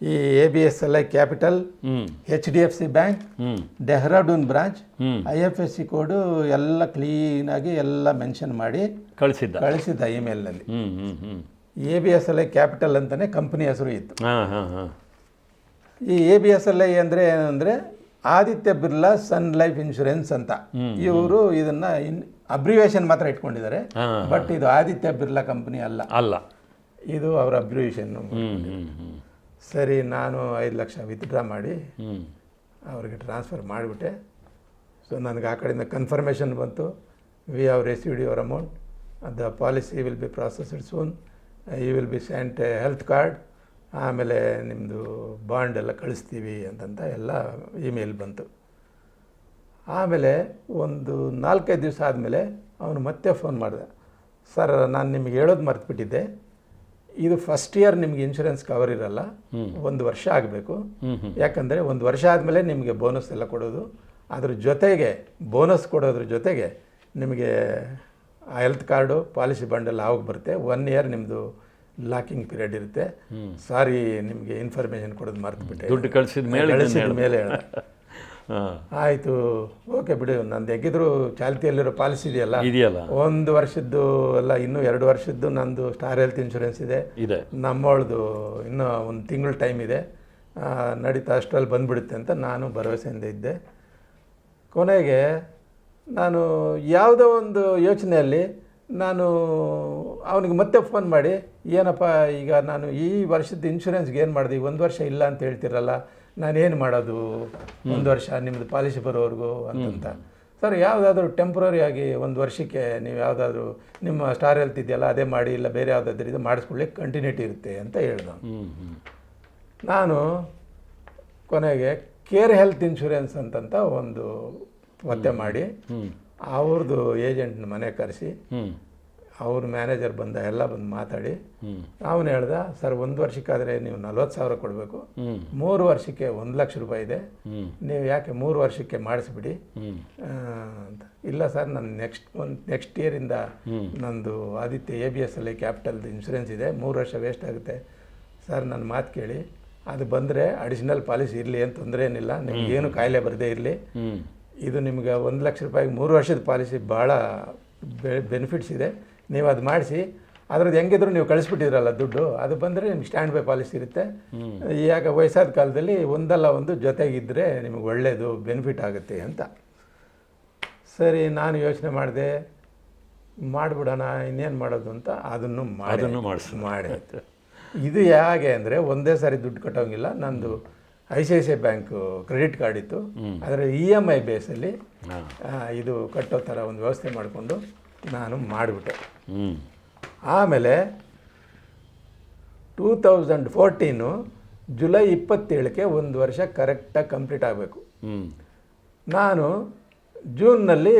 ಈ A B S L I capital H D F C bank Dehradun branch. I F S C code ಎಲ್ಲ ಕ್ಲೀನಾಗಿ ಎಲ್ಲ ಮೆನ್ಷನ್ ಮಾಡಿ ಕಳಿಸಿದ್ದ. ಕಳಿಸಿದ್ದ ಇಮೇಲ್ನಲ್ಲಿ ಹ್ಞೂ ಹ್ಞೂ ಹ್ಞೂ A B S L I capital ಅಂತಲೇ ಕಂಪ್ನಿ ಹೆಸರು ಇತ್ತು. ಈ A B S L I ಅಂದರೆ ಏನಂದರೆ Aditya Birla Sun Life insurance ಅಂತ. ಇವರು ಇದನ್ನು ಇನ್ ಅಬ್ರಿವೇಷನ್ ಮಾತ್ರ ಇಟ್ಕೊಂಡಿದ್ದಾರೆ. ಬಟ್ ಇದು ಆದಿತ್ಯ ಬಿರ್ಲಾ ಕಂಪ್ನಿ ಅಲ್ಲ. ಅಲ್ಲ. ಇದು ಅವರ ಹ್ಞೂ ಸರಿ ನಾನು ಐದು ಲಕ್ಷ ವಿತ್ಡ್ರಾ ಮಾಡಿ ಅವ್ರಿಗೆ ಟ್ರಾನ್ಸ್ಫರ್ ಮಾಡಿಬಿಟ್ಟೆ. ಸೊ ನನಗೆ ಆ ಕಡೆಯಿಂದ ಕನ್ಫರ್ಮೇಷನ್ ಬಂತು. We have received your amount the policy will be processed soon you will be sent health card ಆಮೇಲೆ ನಿಮ್ಮದು ಬಾಂಡ್ ಎಲ್ಲ ಕಳಿಸ್ತೀವಿ ಅಂತಂತ ಎಲ್ಲ ಇಮೇಲ್ ಬಂತು. ಆಮೇಲೆ ಒಂದು ನಾಲ್ಕೈದು ದಿವಸ ಆದಮೇಲೆ ಅವನು ಮತ್ತೆ ಫೋನ್ ಮಾಡಿದೆ. ಸರ್ ನಾನು ನಿಮಗೆ ಹೇಳೋದು ಮರ್ತುಬಿಟ್ಟಿದ್ದೆ. ಇದು ಫಸ್ಟ್ ಇಯರ್ ನಿಮಗೆ ಇನ್ಶೂರೆನ್ಸ್ ಕವರ್ ಇರಲ್ಲ. ಒಂದು ವರ್ಷ ಆಗಬೇಕು. ಯಾಕಂದರೆ ಒಂದು ವರ್ಷ ಆದಮೇಲೆ ನಿಮಗೆ ಬೋನಸ್ ಎಲ್ಲ ಕೊಡೋದು. ಅದ್ರ ಜೊತೆಗೆ ಬೋನಸ್ ಕೊಡೋದ್ರ ಜೊತೆಗೆ ನಿಮಗೆ ಆ ಹೆಲ್ತ್ ಕಾರ್ಡು ಪಾಲಿಸಿ ಬಂಡೆಲ್ಲ ಆವಾಗ ಬರುತ್ತೆ. ಒನ್ ಇಯರ್ ನಿಮ್ಮದು ಲಾಕಿಂಗ್ ಪೀರಿಯಡ್ ಇರುತ್ತೆ. ಸಾರಿ ನಿಮಗೆ ಇನ್ಫಾರ್ಮೇಷನ್ ಕೊಡೋದು ಮರ್ತುಬಿಟ್ಟೆ ದುಡ್ಡು ಕಳಿಸಿದ ಮೇಲೆ ಕಳಿಸಿದ. ಮೇಲೆ ಹೇಳ ಆಯಿತು ಓಕೆ ಬಿಡು. ನಂದು ಹೆಗ್ಗಿದ್ರು ಚಾಲ್ತಿಯಲ್ಲಿರೋ ಪಾಲಿಸಿ ಇದೆಯಲ್ಲ? ಇದೆಯಲ್ಲ? ಒಂದು ವರ್ಷದ್ದು ಅಲ್ಲ ಇನ್ನೂ ಎರಡು ವರ್ಷದ್ದು ನಂದು ಸ್ಟಾರ್ ಹೆಲ್ತ್ ಇನ್ಶೂರೆನ್ಸ್ ಇದೆ. ಇದೆ. ನಮ್ಮವಳದು ಇನ್ನೂ ಒಂದು ತಿಂಗಳ ಟೈಮ್ ಇದೆ. ನಡೀತಾ ಅಷ್ಟರಲ್ಲಿ ಬಂದ್ಬಿಡುತ್ತೆ ಅಂತ ನಾನು ಭರವಸೆಯಿಂದ ಇದ್ದೆ. ಕೊನೆಗೆ ನಾನು ಯಾವುದೋ ಒಂದು ಯೋಚನೆಯಲ್ಲಿ ನಾನು ಅವನಿಗೆ ಮತ್ತೆ ಫೋನ್ ಮಾಡಿ ಏನಪ್ಪ ಈಗ ನಾನು ಈ ವರ್ಷದ ಇನ್ಶೂರೆನ್ಸ್ಗೆ ಏನು ಮಾಡಿದೆ? ಒಂದು ವರ್ಷ ಇಲ್ಲ ಅಂತ ಹೇಳ್ತಿರಲ್ಲ ನಾನೇನು ಮಾಡೋದು? ಒಂದು ವರ್ಷ ನಿಮ್ಮದು ಪಾಲಿಸಿ ಬರೋವರೆಗೂ ಅಂತಂತ. ಸರ್ ಯಾವುದಾದ್ರೂ ಟೆಂಪ್ರರಿ ಆಗಿ ಒಂದು ವರ್ಷಕ್ಕೆ ನೀವು ಯಾವುದಾದ್ರೂ ನಿಮ್ಮ ಸ್ಟಾರ್ ಹೆಲ್ತ್ ಇದೆಯಲ್ಲ ಅದೇ ಮಾಡಿ ಇಲ್ಲ ಬೇರೆ ಯಾವುದಾದ್ರೂ ಇದು ಮಾಡಿಸ್ಕೊಳ್ಳಿ ಕಂಟಿನ್ಯೂಟಿ ಇರುತ್ತೆ ಅಂತ ಹೇಳ್ದ ನಾನು ಕೊನೆಗೆ ಕೇರ್ ಹೆಲ್ತ್ ಇನ್ಶೂರೆನ್ಸ್ ಅಂತಂತ ಒಂದು ಪತ್ತೆ ಮಾಡಿ ಅವ್ರದ್ದು ಏಜೆಂಟ್ನ ಮನೆ ಕರೆಸಿ ಅವ್ರ ಮ್ಯಾನೇಜರ್ ಬಂದ ಎಲ್ಲ ಬಂದು ಮಾತಾಡಿ. ಅವನು ಹೇಳ್ದ ಸರ್ ಒಂದು ವರ್ಷಕ್ಕಾದರೆ ನೀವು ನಲ್ವತ್ತು ಸಾವಿರ ಕೊಡಬೇಕು. ಮೂರು ವರ್ಷಕ್ಕೆ ಒಂದು ಲಕ್ಷ ರೂಪಾಯಿ ಇದೆ. ನೀವು ಯಾಕೆ ಮೂರು ವರ್ಷಕ್ಕೆ ಮಾಡಿಸ್ಬಿಡಿ. ಅಂತ. ಇಲ್ಲ ಸರ್ ನನ್ನ ನೆಕ್ಸ್ಟ್ ಒಂದು ನೆಕ್ಸ್ಟ್ ಇಯರಿಂದ ನಂದು ಆದಿತ್ಯ ಎ ಬಿ ಎಸ್ ಅಲ್ಲಿ ಕ್ಯಾಪಿಟಲ್ದು ಇನ್ಶೂರೆನ್ಸ್ ಇದೆ. ಮೂರು ವರ್ಷ ವೇಸ್ಟ್ ಆಗುತ್ತೆ. ಸರ್ ನನ್ನ ಮಾತು ಕೇಳಿ. ಅದು ಬಂದರೆ ಅಡಿಷನಲ್ ಪಾಲಿಸಿ ಇರಲಿ ಏನು ತೊಂದರೆ ಏನಿಲ್ಲ. ನಿಮ್ಗೆ ಏನು ಕಾಯಿಲೆ ಬರದೇ ಇರಲಿ. ಇದು ನಿಮ್ಗೆ ಒಂದು ಲಕ್ಷ ರೂಪಾಯಿಗೆ ಮೂರು ವರ್ಷದ ಪಾಲಿಸಿ ಭಾಳ ಬೆನಿಫಿಟ್ಸ್ ಇದೆ. ನೀವು ಅದು ಮಾಡಿಸಿ ಅದ್ರದ್ದು ಹೆಂಗಿದ್ರು ನೀವು ಕಳಿಸ್ಬಿಟ್ಟಿದ್ರಲ್ಲ ದುಡ್ಡು ಅದು ಬಂದರೆ ನಿಮ್ಗೆ ಸ್ಟ್ಯಾಂಡ್ ಬೈ ಪಾಲಿಸಿ ಇರುತ್ತೆ. ಯಾಕೆ ವಯಸ್ಸಾದ ಕಾಲದಲ್ಲಿ ಒಂದಲ್ಲ ಒಂದು ಜೊತೆಗಿದ್ದರೆ ನಿಮಗೆ ಒಳ್ಳೆಯದು ಬೆನಿಫಿಟ್ ಆಗುತ್ತೆ ಅಂತ. ಸರಿ ನಾನು ಯೋಚನೆ ಮಾಡಿದೆ ಮಾಡಿಬಿಡೋಣ ಇನ್ನೇನು ಮಾಡೋದು ಅಂತ ಅದನ್ನು ಮಾಡಿ. ಅದನ್ನು ಮಾಡಿಸು. ಮಾಡಿ ಇದು ಹೇಗೆ ಅಂದರೆ ಒಂದೇ ಸಾರಿ ದುಡ್ಡು ಕಟ್ಟೋಂಗಿಲ್ಲ ನಂದು I C I C I bank credit card ಇತ್ತು. ಅದರ ಇ ಎಂ ಐ ಬೇಸಲ್ಲಿ ಇದು ಕಟ್ಟೋ ಥರ ಒಂದು ವ್ಯವಸ್ಥೆ ಮಾಡಿಕೊಂಡು ನಾನು ಮಾಡಿಬಿಟ್ಟೆ. ಆಮೇಲೆ ಟೂ ತೌಸಂಡ್ ಫೋರ್ಟೀನು ಜುಲೈ ಇಪ್ಪತ್ತೇಳಕ್ಕೆ ಒಂದು ವರ್ಷ ಕರೆಕ್ಟಾಗಿ ಕಂಪ್ಲೀಟ್ ಆಗಬೇಕು. ನಾನು ಜೂನ್ನಲ್ಲಿ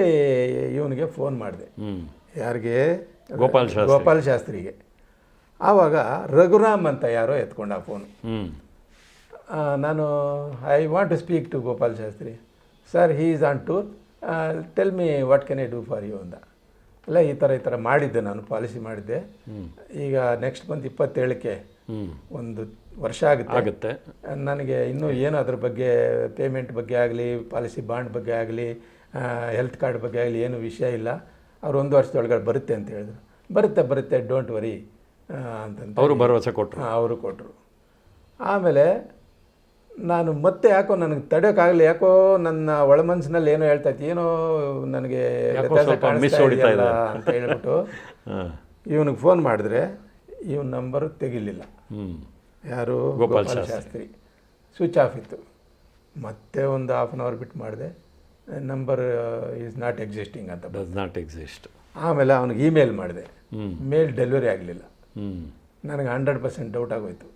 ಇವನಿಗೆ ಫೋನ್ ಮಾಡಿದೆ. ಯಾರಿಗೆ? ಗೋಪಾಲ್. ಗೋಪಾಲ್ ಶಾಸ್ತ್ರಿಗೆ. ಆವಾಗ ರಘುರಾಮ್ ಅಂತ ಯಾರೋ ಎತ್ಕೊಂಡ ಫೋನು. ನಾನು I want to speak to Gopal Shastri sir he is on tour tell me what can I do for you ಅಂದ ಅಲ್ಲ ಈ ಥರ ಈ ಥರ ಮಾಡಿದ್ದೆ ನಾನು ಪಾಲಿಸಿ ಮಾಡಿದ್ದೆ. ಈಗ ನೆಕ್ಸ್ಟ್ ಮಂತ್ ಇಪ್ಪತ್ತೇಳಕ್ಕೆ ಒಂದು ವರ್ಷ ಆಗುತ್ತೆ. ಆಗುತ್ತೆ. ನನಗೆ ಇನ್ನೂ ಏನು ಅದ್ರ ಬಗ್ಗೆ ಪೇಮೆಂಟ್ ಬಗ್ಗೆ ಆಗಲಿ ಪಾಲಿಸಿ ಬಾಂಡ್ ಬಗ್ಗೆ ಆಗಲಿ ಹೆಲ್ತ್ ಕಾರ್ಡ್ ಬಗ್ಗೆ ಆಗಲಿ ಏನು ವಿಷಯ ಇಲ್ಲ. ಅವ್ರು ಒಂದು ವರ್ಷದೊಳಗಡೆ ಬರುತ್ತೆ ಅಂತ ಹೇಳಿದ್ರು. ಬರುತ್ತೆ ಬರುತ್ತೆ ಡೋಂಟ್ ವರಿ ಅಂತಂತ ಅವರು ಭರವಸೆ ಕೊಟ್ಟರು ಅವರು ಕೊಟ್ಟರು ಆಮೇಲೆ ನಾನು ಮತ್ತೆ ಯಾಕೋ ನನಗೆ ತಡೆಯೋಕ್ಕಾಗಲಿ ಯಾಕೋ ನನ್ನ ಒಳ ಮನಸ್ಸಿನಲ್ಲಿ ಏನೋ ಹೇಳ್ತಾ ಇತ್ತು ಏನೋ ನನಗೆ. ಅಂತ ಹೇಳ್ಬಿಟ್ಟು ಹಾಂ. ಇವನಿಗೆ ಫೋನ್ ಮಾಡಿದ್ರೆ ಇವನ ನಂಬರ್ ತೆಗಿಲಿಲ್ಲ. ಯಾರು? ಗೋಪಾಲ್ ಶಾಸ್ತ್ರಿ. ಸ್ವಿಚ್ ಆಫ್ ಇತ್ತು. ಮತ್ತೆ ಒಂದು ಹಾಫ್ ಆನ್ ಅವರ್ ಬಿಟ್ಟು ಮಾಡಿದೆ. ನಂಬರ್ ಈಸ್ ನಾಟ್ ಎಕ್ಸಿಸ್ಟಿಂಗ್ ಅಂತ ಡಸ್ ನಾಟ್ ಎಕ್ಸಿಸ್ಟ್ ಆಮೇಲೆ ಅವನಿಗೆ ಇಮೇಲ್ ಮಾಡಿದೆ. ಮೇಲ್ ಡೆಲಿವರಿ ಆಗಲಿಲ್ಲ. ನನಗೆ ಹಂಡ್ರೆಡ್ ಪರ್ಸೆಂಟ್ ಡೌಟ್ ಆಗೋಯ್ತು.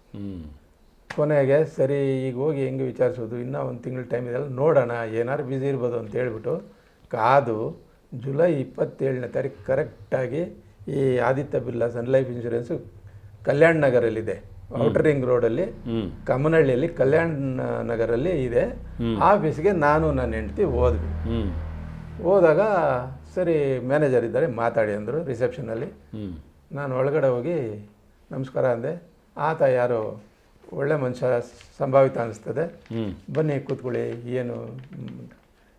ಕೊನೆಗೆ ಸರಿ ಈಗ ಹೋಗಿ ಹೆಂಗೆ ವಿಚಾರಿಸೋದು? ಇನ್ನೂ ಒಂದು ತಿಂಗಳ ಟೈಮ್ ಇದೆಲ್ಲ ನೋಡೋಣ ಏನಾದ್ರು ಬ್ಯುಸಿ ಇರ್ಬೋದು ಅಂತ ಹೇಳ್ಬಿಟ್ಟು ಕಾದು ಜುಲೈ ಇಪ್ಪತ್ತೇಳನೇ ತಾರೀಕು ಕರೆಕ್ಟಾಗಿ ಈ Aditya Birla Sun Life insurance Kalyan ನಗರಲ್ಲಿದೆ. Outer ring ರೋಡಲ್ಲಿ ಹ್ಞೂ ಕಮ್ಮನಹಳ್ಳಿಯಲ್ಲಿ ಕಲ್ಯಾಣ್ ನಗರಲ್ಲಿ ಇದೆ. ಆಫೀಸ್ಗೆ ನಾನು ನನ್ನ ಹೆಂಡ್ತಿ ಹೋದ್ವಿ. ಹೋದಾಗ ಸರಿ ಮ್ಯಾನೇಜರ್ ಇದ್ದಾರೆ ಮಾತಾಡಿ ಅಂದರು ರಿಸೆಪ್ಷನಲ್ಲಿ ನಾನು ಒಳಗಡೆ ಹೋಗಿ ನಮಸ್ಕಾರ ಅಂದೆ. ಆತ ಯಾರೋ ಒಳ್ಳೆ ಮನುಷ್ಯ ಸಂಭಾವಿತ ಅನಿಸ್ತದೆ. ಬನ್ನಿ ಕೂತ್ಕೊಳ್ಳಿ ಏನು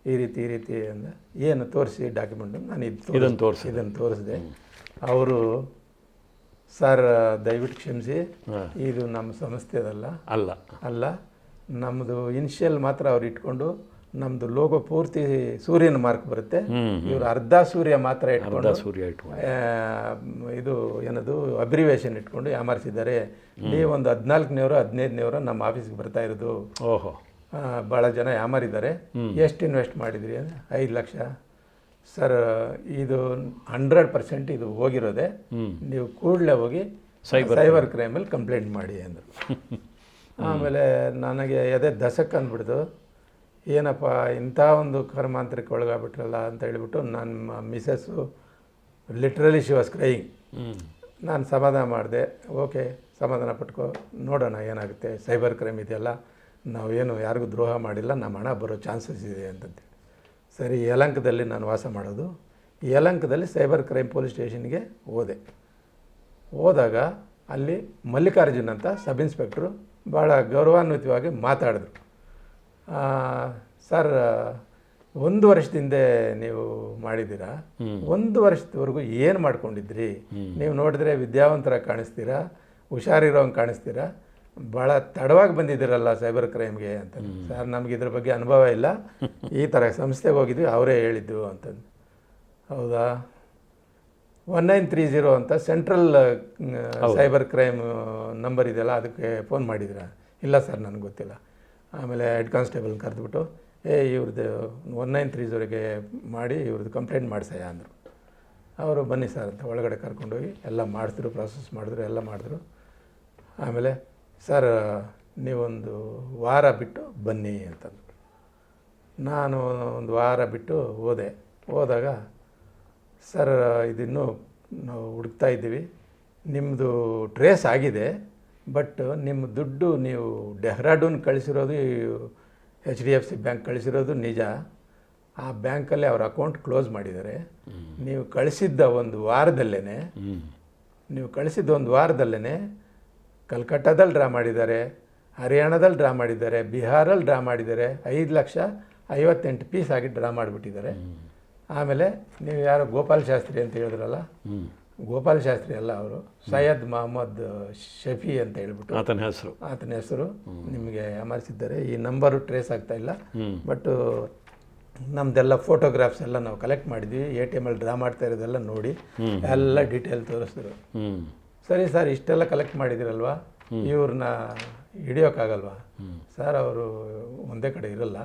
ಈ ರೀತಿ ಈ ರೀತಿ ಅಂದ ಏನು ತೋರಿಸಿ ಡಾಕ್ಯುಮೆಂಟ್ ನಾನು ಇದು ಇದನ್ನು ತೋರಿಸಿ ಇದನ್ನು ತೋರಿಸಿದೆ. ಅವರು ಸರ್ ದಯವಿಟ್ಟು ಕ್ಷಮಿಸಿ. ಇದು ನಮ್ಮ ಸಂಸ್ಥೆದಲ್ಲ. ಅಲ್ಲ. ಅಲ್ಲ ನಮ್ಮದು ಇನಿಷಿಯಲ್ ಮಾತ್ರ ಅವ್ರು ಇಟ್ಕೊಂಡು ನಮ್ಮದು ಲೋಗೋ ಪೂರ್ತಿ ಸೂರ್ಯನ ಮಾರ್ಕ್ ಬರುತ್ತೆ. ಇವರು ಅರ್ಧ ಸೂರ್ಯ ಮಾತ್ರ ಇಟ್ಕೊಂಡು ಸೂರ್ಯ ಇಟ್ಕೊಂಡು. ಇದು ಏನದು ಅಬ್ರಿವೇಶನ್ ಇಟ್ಕೊಂಡು ಯಾಮಾರಿಸಿದ್ದಾರೆ. ನೀವೊಂದು ಹದಿನಾಲ್ಕನೇವರು ಹದಿನೈದನೇವರು ನಮ್ಮ ಆಫೀಸ್ಗೆ ಬರ್ತಾ ಇರೋದು. ಓಹೋ. ಭಾಳ ಜನ ಯಾಮಾರಿದ್ದಾರೆ. ಎಷ್ಟು ಇನ್ವೆಸ್ಟ್ ಮಾಡಿದ್ರಿ ಅಂದರೆ ಐದು ಲಕ್ಷ. ಸರ್ ಇದು ಹಂಡ್ರೆಡ್ ಪರ್ಸೆಂಟ್ ಇದು ಹೋಗಿರೋದೆ. ನೀವು ಕೂಡಲೇ ಹೋಗಿ ಸೈಬರ್ ಸೈಬರ್ ಕ್ರೈಮಲ್ಲಿ ಕಂಪ್ಲೇಂಟ್ ಮಾಡಿ ಅಂದರು. ಆಮೇಲೆ ನನಗೆ ಅದೇ ದಸಕ್ ಅಂದ್ಬಿಡ್ತು. ಏನಪ್ಪ ಇಂಥ ಒಂದು ಕರ್ಮಾಂತರಕ್ಕೆ ಒಳಗಾಗ್ಬಿಟ್ರಲ್ಲ ಅಂತ ಹೇಳಿಬಿಟ್ಟು ನನ್ನ missus literally she was crying. ನಾನು ಸಮಾಧಾನ ಮಾಡಿದೆ. ಓಕೆ ಸಮಾಧಾನ ಪಟ್ಕೋ ನೋಡೋಣ ಏನಾಗುತ್ತೆ ಸೈಬರ್ ಕ್ರೈಮ್ ಇದೆಯಲ್ಲ ನಾವೇನು ಯಾರಿಗೂ ದ್ರೋಹ ಮಾಡಿಲ್ಲ ನಮ್ಮ ಹಣ ಬರೋ ಚಾನ್ಸಸ್ ಇದೆ ಅಂತಂತೆ. ಸರಿ ಯಲಂಕದಲ್ಲಿ ನಾನು ವಾಸ ಮಾಡೋದು. ಯಲಂಕದಲ್ಲಿ ಸೈಬರ್ ಕ್ರೈಮ್ ಪೊಲೀಸ್ ಸ್ಟೇಷನ್ಗೆ ಹೋದೆ. ಹೋದಾಗ ಅಲ್ಲಿ ಮಲ್ಲಿಕಾರ್ಜುನ್ ಅಂತ ಸಬ್ ಇನ್ಸ್ಪೆಕ್ಟ್ರು ಭಾಳ ಗೌರವಾನ್ವಿತವಾಗಿ ಮಾತಾಡಿದ್ರು. ಸರ್ ಒಂದು ವರ್ಷದಿಂದ ನೀವು ಮಾಡಿದ್ದೀರಾ? ಒಂದು ವರ್ಷದವರೆಗೂ ಏನು ಮಾಡ್ಕೊಂಡಿದ್ರಿ? ನೀವು ನೋಡಿದ್ರೆ ವಿದ್ಯಾವಂತರ ಕಾಣಿಸ್ತೀರಾ? ಹುಷಾರಿರೋಂಗೆ ಕಾಣಿಸ್ತೀರಾ? ಭಾಳ ತಡವಾಗಿ ಬಂದಿದ್ದೀರಲ್ಲ ಸೈಬರ್ ಕ್ರೈಮ್ಗೆ ಅಂತ. ಸರ್ ನಮ್ಗೆ ಇದ್ರ ಬಗ್ಗೆ ಅನುಭವ ಇಲ್ಲ. ಈ ಥರ ಸಂಸ್ಥೆಗೆ ಹೋಗಿದ್ವಿ ಅವರೇ ಹೇಳಿದ್ದು ಅಂತಂದು. ಹೌದಾ? ಒನ್ ನೈನ್ ತ್ರೀ ಜೀರೋ ಅಂತ ಸೆಂಟ್ರಲ್ ಸೈಬರ್ ಕ್ರೈಮ್ ನಂಬರ್ ಇದೆಯಲ್ಲ ಅದಕ್ಕೆ ಫೋನ್ ಮಾಡಿದ್ರಾ ಇಲ್ಲ ಸರ್ ನನಗೆ ಗೊತ್ತಿಲ್ಲ. ಆಮೇಲೆ ಹೆಡ್ ಕಾನ್ಸ್ಟೇಬಲ್ ಕರೆದ್ಬಿಟ್ಟು, ಏ ಇವ್ರದ್ದು ಒನ್ ನೈನ್ ತ್ರೀ ಮಾಡಿ ಇವ್ರದ್ದು ಕಂಪ್ಲೇಂಟ್ ಮಾಡಿಸಯ್ಯ, ಅಂದರು. ಅವರು, ಬನ್ನಿ ಸರ್ ಅಂತ ಒಳಗಡೆ ಕರ್ಕೊಂಡೋಗಿ ಎಲ್ಲ ಮಾಡಿದ್ರು ಪ್ರಾಸೆಸ್ ಮಾಡಿದ್ರು, ಎಲ್ಲ ಮಾಡಿದ್ರು. ಆಮೇಲೆ ಸರ್ ನೀವೊಂದು ವಾರ ಬಿಟ್ಟು ಬನ್ನಿ, ಅಂತಂದರು. ನಾನು ಒಂದು ವಾರ ಬಿಟ್ಟು ಹೋದೆ. ಹೋದಾಗ ಸರ್ ಇದಿನ್ನೂ ನಾವು ಹುಡುಕ್ತಾ ಇದ್ದೀವಿ. ನಿಮ್ಮದು ಟ್ರೇಸ್ ಆಗಿದೆ. ಬಟ್ ನಿಮ್ಮ ದುಡ್ಡು ನೀವು Dehradun ಕಳಿಸಿರೋದು H D F C bank ಕಳಿಸಿರೋದು ನಿಜ. ಆ ಬ್ಯಾಂಕಲ್ಲಿ ಅವ್ರ ಅಕೌಂಟ್ ಕ್ಲೋಸ್ ಮಾಡಿದ್ದಾರೆ. ನೀವು ಕಳಿಸಿದ್ದ ಒಂದು ವಾರದಲ್ಲೇ ನೀವು ಕಳಿಸಿದ್ದ ಒಂದು ವಾರದಲ್ಲೇ ಕಲ್ಕಟ್ಟಾದಲ್ಲಿ ಡ್ರಾ ಮಾಡಿದ್ದಾರೆ ಹರಿಯಾಣದಲ್ಲಿ ಡ್ರಾ ಮಾಡಿದ್ದಾರೆ ಬಿಹಾರಲ್ಲಿ ಡ್ರಾ ಮಾಡಿದ್ದಾರೆ ಐದು ಲಕ್ಷ ಐವತ್ತೆಂಟು ಪೀಸ್ ಆಗಿ ಡ್ರಾ ಮಾಡಿಬಿಟ್ಟಿದ್ದಾರೆ. ಆಮೇಲೆ ನೀವು ಯಾರೋ ಗೋಪಾಲ್ ಶಾಸ್ತ್ರಿ ಅಂತ ಹೇಳಿದ್ರಲ್ಲ ಹ್ಞೂ ಗೋಪಾಲ್ ಶಾಸ್ತ್ರಿ ಅಲ್ಲ ಅವರು ಸೈಯದ್ ಮಹಮ್ಮದ್ ಶಫಿ ಅಂತ ಹೇಳ್ಬಿಟ್ಟು ಆತನ ಹೆಸರು. ಆತನ ಹೆಸರು. ನಿಮಗೆ ಅಮರಿಸಿದ್ದಾರೆ. ಈ ನಂಬರು ಟ್ರೇಸ್ ಆಗ್ತಾ ಇಲ್ಲ. ಬಟ್ ನಮ್ದೆಲ್ಲ ಫೋಟೋಗ್ರಾಫ್ಸ್ ಎಲ್ಲ ನಾವು ಕಲೆಕ್ಟ್ ಮಾಡಿದ್ವಿ. ಎ ಟಿ ಎಮಲ್ಲಿ ಡ್ರಾ ಮಾಡ್ತಾ ಇರೋದೆಲ್ಲ ನೋಡಿ ಎಲ್ಲ ಡೀಟೇಲ್ ತೋರಿಸಿದ್ರು. ಸರಿ ಸರ್ ಇಷ್ಟೆಲ್ಲ ಕಲೆಕ್ಟ್ ಮಾಡಿದಿರಲ್ವಾ ಇವ್ರನ್ನ ಹಿಡಿಯೋಕ್ಕಾಗಲ್ವಾ? ಸರ್ ಅವರು ಒಂದೇ ಕಡೆ ಇರಲ್ಲ.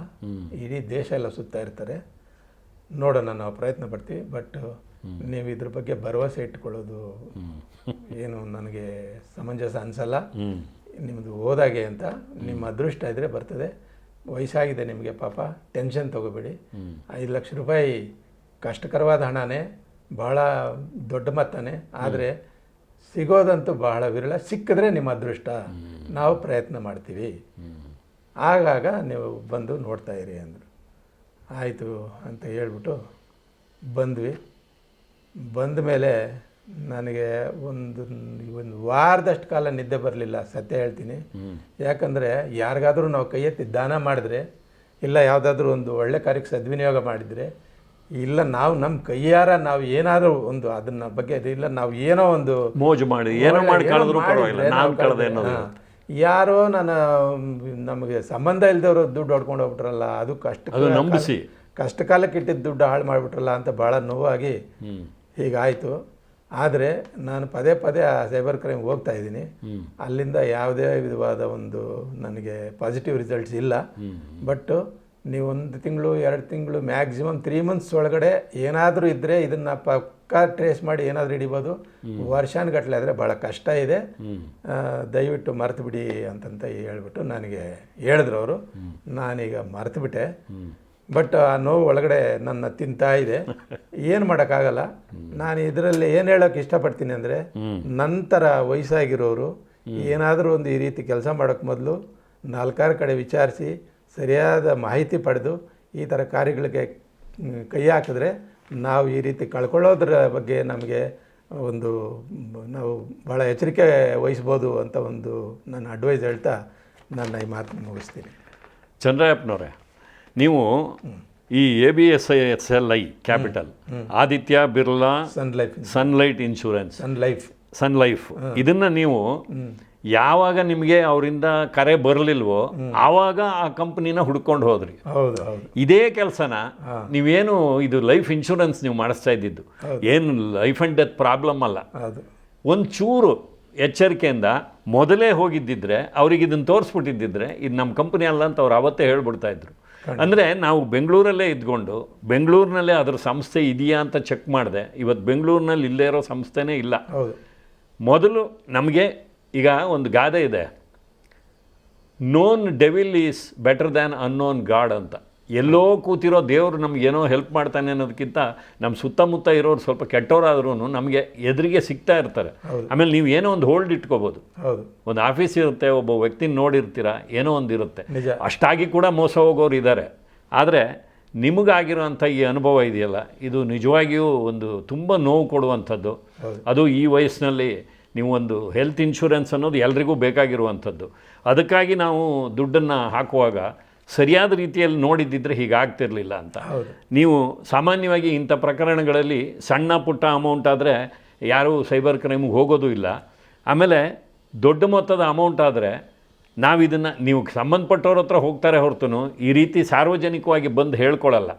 ಇಡೀ ದೇಶ ಎಲ್ಲ ಸುತ್ತಾ ಇರ್ತಾರೆ. ನೋಡೋಣ ನಾವು ಪ್ರಯತ್ನ ಪಡ್ತೀವಿ. ಬಟ್ ನೀವು ಇದ್ರ ಬಗ್ಗೆ ಭರವಸೆ ಇಟ್ಕೊಳ್ಳೋದು ಏನು ನನಗೆ ಸಮಂಜಸ ಅನಿಸಲ್ಲ. ನಿಮ್ಮದು ಹೋದಾಗೆ ಅಂತ ನಿಮ್ಮ ಅದೃಷ್ಟ ಇದ್ದರೆ ಬರ್ತದೆ. ವಯಸ್ಸಾಗಿದೆ ನಿಮಗೆ ಪಾಪ ಟೆನ್ಷನ್ ತಗೋಬೇಡಿ. ಐದು ಲಕ್ಷ ರೂಪಾಯಿ ಕಷ್ಟಕರವಾದ ಹಣನೇ ಬಹಳ ದೊಡ್ಡ ಮೊತ್ತನೇ ಆದರೆ ಸಿಗೋದಂತೂ ಬಹಳ ವಿರಳ ಸಿಕ್ಕಿದ್ರೆ ನಿಮ್ಮ ಅದೃಷ್ಟ. ನಾವು ಪ್ರಯತ್ನ ಮಾಡ್ತೀವಿ. ಆಗಾಗ ನೀವು ಬಂದು ನೋಡ್ತಾ ಇರಿ ಅಂದರು. ಆಯಿತು ಅಂತ ಹೇಳ್ಬಿಟ್ಟು ಬಂದ್ವಿ. ಬಂದ ಮೇಲೆ ನನಗೆ ಒಂದು ಒಂದು ವಾರದಷ್ಟು ಕಾಲ ನಿದ್ದೆ ಬರಲಿಲ್ಲ ಸತ್ಯ ಹೇಳ್ತೀನಿ. ಯಾಕಂದರೆ ಯಾರಿಗಾದರೂ ನಾವು ಕೈ ಎತ್ತಿ ದಾನ ಮಾಡಿದ್ರೆ ಇಲ್ಲ ಯಾವುದಾದ್ರೂ ಒಂದು ಒಳ್ಳೆ ಕಾರ್ಯಕ್ಕೆ ಸದ್ವಿನಿಯೋಗ ಮಾಡಿದರೆ ಇಲ್ಲ ನಾವು ನಮ್ಮ ಕೈಯಾರ ನಾವು ಏನಾದರೂ ಒಂದು ಅದನ್ನ ಬಗ್ಗೆ ಇಲ್ಲ ನಾವು ಏನೋ ಒಂದು ಮೋಜು ಮಾಡಿ ಏನೋ ಮಾಡಿ ನಾನು. ಯಾರೋ ನನ್ನ ನಮಗೆ ಸಂಬಂಧ ಇಲ್ಲದವರು ದುಡ್ಡು ಹೊಡ್ಕೊಂಡು ಹೋಗ್ಬಿಟ್ರಲ್ಲ ಅದು ಕಷ್ಟ ನಂಬಿಸಿ. ಕಷ್ಟ ಕಾಲಕ್ಕೆ ಇಟ್ಟಿದ್ದ ದುಡ್ಡು ಹಾಳು ಮಾಡಿಬಿಟ್ರಲ್ಲ ಅಂತ ಭಾಳ ನೋವಾಗಿ ಹೀಗಾಯಿತು. ಆದರೆ ನಾನು ಪದೇ ಪದೇ ಆ ಸೈಬರ್ ಕ್ರೈಮ್ ಹೋಗ್ತಾ ಇದ್ದೀನಿ. ಅಲ್ಲಿಂದ ಯಾವುದೇ ವಿಧವಾದ ಒಂದು ನನಗೆ ಪಾಸಿಟಿವ್ ರಿಸಲ್ಟ್ಸ್ ಇಲ್ಲ. ಬಟ್ಟು ಬಟ್ ನೀವು ಒಂದು ತಿಂಗಳು ಎರಡು ತಿಂಗಳು ಮ್ಯಾಕ್ಸಿಮಮ್ ತ್ರೀ ಮಂತ್ಸ್ ಒಳಗಡೆ ಏನಾದರೂ ಇದ್ದರೆ ಇದನ್ನು ಪಕ್ಕಾ ಟ್ರೇಸ್ ಮಾಡಿ ಏನಾದರೂ ಹಿಡಿಬೋದು. ವರ್ಷಾನುಗಟ್ಟಲೆ ಆದರೆ ಭಾಳ ಕಷ್ಟ ಇದೆ. ದಯವಿಟ್ಟು ಮರೆತು ಬಿಡಿ ಅಂತಂತ ಹೇಳ್ಬಿಟ್ಟು ನನಗೆ ಹೇಳಿದ್ರು ಅವರು. ನಾನೀಗ ಮರೆತುಬಿಟ್ಟೆ. ಹ್ಮ್. ಬಟ್ ಆ, ನೋವು ಒಳಗಡೆ ನನ್ನ ತಿಂತಾ ಇದೆ. ಏನು ಮಾಡೋಕ್ಕಾಗಲ್ಲ. ನಾನು ಇದರಲ್ಲಿ ಏನು ಹೇಳೋಕೆ ಇಷ್ಟಪಡ್ತೀನಿ ಅಂದರೆ, ನಂತರ ವಯಸ್ಸಾಗಿರೋರು ಏನಾದರೂ ಒಂದು ಈ ರೀತಿ ಕೆಲಸ ಮಾಡೋಕ್ಕೆ ಮೊದಲು ನಾಲ್ಕಾರು ಕಡೆ ವಿಚಾರಿಸಿ, ಸರಿಯಾದ ಮಾಹಿತಿ ಪಡೆದು, ಈ ಥರ ಕಾರ್ಯಗಳಿಗೆ ಕೈ ಹಾಕಿದ್ರೆ ನಾವು ಈ ರೀತಿ ಕಳ್ಕೊಳ್ಳೋದ್ರ ಬಗ್ಗೆ ನಮಗೆ ಒಂದು, ನಾವು ಭಾಳ ಎಚ್ಚರಿಕೆ ವಹಿಸ್ಬೋದು ಅಂತ ಒಂದು ನನ್ನ ಅಡ್ವೈಸ್ ಹೇಳ್ತಾ ನನ್ನ ಈ ಮಾತು ಮುಗಿಸ್ತೀನಿ. ಚಂದ್ರಯ್ಯಪ್ಪನವ್ರೆ ನೀವು ಈ A B S I S L I capital Aditya Birla Sun Life Sun Light insurance Sun Life Sun Life Sun Life ಇದನ್ನ ನೀವು ಯಾವಾಗ ನಿಮಗೆ ಅವರಿಂದ ಕರೆ ಬರಲಿಲ್ವೋ ಆವಾಗ ಆ ಕಂಪ್ನಿನ ಹುಡ್ಕೊಂಡು ಹೋದ್ರಿ. ಹೌದು ಹೌದು. ಇದೇ ಕೆಲಸನ ನೀವೇನು ಇದು ಲೈಫ್ ಇನ್ಶೂರೆನ್ಸ್ ನೀವು ಮಾಡಿಸ್ತಾ ಇದ್ದಿದ್ದು. ಏನು ಲೈಫ್ ಆ್ಯಂಡ್ ಡೆತ್ ಪ್ರಾಬ್ಲಮ್ ಅಲ್ಲ. ಒಂದು ಚೂರು ಎಚ್ಚರಿಕೆಯಿಂದ ಮೊದಲೇ ಹೋಗಿದ್ದಿದ್ರೆ ಅವ್ರಿಗೆ ಇದನ್ನು ತೋರಿಸ್ಬಿಟ್ಟಿದ್ದಿದ್ರೆ ಇದು ನಮ್ಮ ಕಂಪನಿ ಅಲ್ಲ ಅಂತ ಅವ್ರು ಅವತ್ತೇ ಹೇಳ್ಬಿಡ್ತಾ ಇದ್ರು. ಅಂದರೆ ನಾವು ಬೆಂಗಳೂರಲ್ಲೇ ಇದ್ಕೊಂಡು ಬೆಂಗಳೂರಿನಲ್ಲೇ ಅದರ ಸಂಸ್ಥೆ ಇದೆಯಾ ಅಂತ ಚೆಕ್ ಮಾಡಿದೆ. ಇವತ್ತು ಬೆಂಗಳೂರಿನಲ್ಲಿ ಇಲ್ಲೇ ಇರೋ ಸಂಸ್ಥೆನೇ ಇಲ್ಲ. ಮೊದಲು ನಮಗೆ ಈಗ ಒಂದು ಗಾದೆ ಇದೆ. Known devil is better than unknown god ಅಂತ. ಎಲ್ಲೋ ಕೂತಿರೋ ದೇವರು ನಮಗೇನೋ ಏನೋ ಹೆಲ್ಪ್ ಮಾಡ್ತಾನೆ ಅನ್ನೋದಕ್ಕಿಂತ ನಮ್ಮ ಸುತ್ತಮುತ್ತ ಇರೋರು ಸ್ವಲ್ಪ ಕೆಟ್ಟವರಾದ್ರೂ ನಮಗೆ ಎದುರಿಗೆ ಸಿಗ್ತಾ ಇರ್ತಾರೆ. ಆಮೇಲೆ ನೀವು ಏನೋ ಒಂದು ಹೋಲ್ಡ್ ಇಟ್ಕೋಬೋದು. ಒಂದು ಆಫೀಸ್ ಇರುತ್ತೆ ಒಬ್ಬ ವ್ಯಕ್ತಿನ ನೋಡಿರ್ತೀರ ಏನೋ ಒಂದು ಇರುತ್ತೆ. ಅಷ್ಟಾಗಿ ಕೂಡ ಮೋಸ ಹೋಗೋರು ಇದ್ದಾರೆ ಆದರೆ ನಿಮಗಾಗಿರುವಂಥ ಈ ಅನುಭವ ಇದೆಯಲ್ಲ ಇದು ನಿಜವಾಗಿಯೂ ಒಂದು ತುಂಬ ನೋವು ಕೊಡುವಂಥದ್ದು. ಅದು ಈ ವಯಸ್ಸಿನಲ್ಲಿ ನೀವು ಒಂದು ಹೆಲ್ತ್ ಇನ್ಶೂರೆನ್ಸ್ ಅನ್ನೋದು ಎಲ್ರಿಗೂ ಬೇಕಾಗಿರುವಂಥದ್ದು. ಅದಕ್ಕಾಗಿ ನಾವು ದುಡ್ಡನ್ನು ಹಾಕುವಾಗ ಸರಿಯಾದ ರೀತಿಯಲ್ಲಿ ನೋಡಿದ್ದಿದ್ರೆ ಹೀಗಾಗ್ತಿರ್ಲಿಲ್ಲ ಅಂತ. ನೀವು ಸಾಮಾನ್ಯವಾಗಿ ಇಂಥ ಪ್ರಕರಣಗಳಲ್ಲಿ ಸಣ್ಣ ಪುಟ್ಟ ಅಮೌಂಟ್ ಆದರೆ ಯಾರೂ ಸೈಬರ್ ಕ್ರೈಮ್ಗೆ ಹೋಗೋದು ಇಲ್ಲ. ಆಮೇಲೆ ದೊಡ್ಡ ಮೊತ್ತದ ಅಮೌಂಟ್ ಆದರೆ ನಾವು ಇದನ್ನು ನೀವು ಸಂಬಂಧಪಟ್ಟವ್ರ ಹತ್ರ ಹೋಗ್ತಾರೆ ಹೊರತು ಈ ರೀತಿ ಸಾರ್ವಜನಿಕವಾಗಿ ಬಂದು ಹೇಳ್ಕೊಳ್ಳಲ್ಲ